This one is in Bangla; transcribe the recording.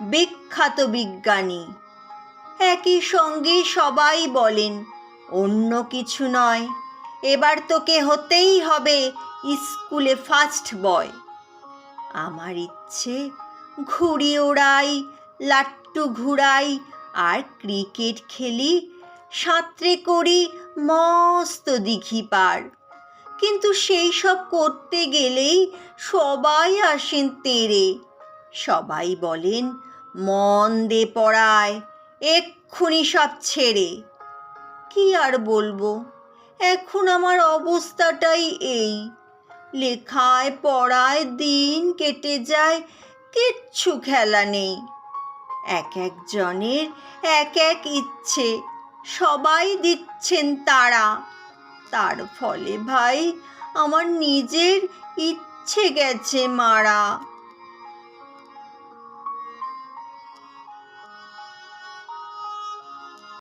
বিখ্যাত বিজ্ঞানী। একই সঙ্গে সবাই বলেন, অন্য কিছু নয়। এবার তোকে হতেই হবে স্কুলে ফার্স্ট বয় আমার ইচ্ছে, ঘুড়ি ওড়াই, লাট্টু ঘুরাই, আর ক্রিকেট খেলি, সাঁতরে করি, মস্ত দিঘি পার। কিন্তু সেই সব করতে গেলেই সবাই আসেন তেরে। সবাই বলেন মন দে পড়ায়, এক্ষুনি সব ছেড়ে। কি আর বলব? এখন আমার অবস্থাটাই এই। লেখায় পড়ায় দিন কেটে যায়, কিচ্ছু খেলা নেই। এক একজনের এক এক ইচ্ছে, সবাই দিচ্ছেন তারা। তার ফলে ভাই, আমার নিজের ইচ্ছে গেছে মারা।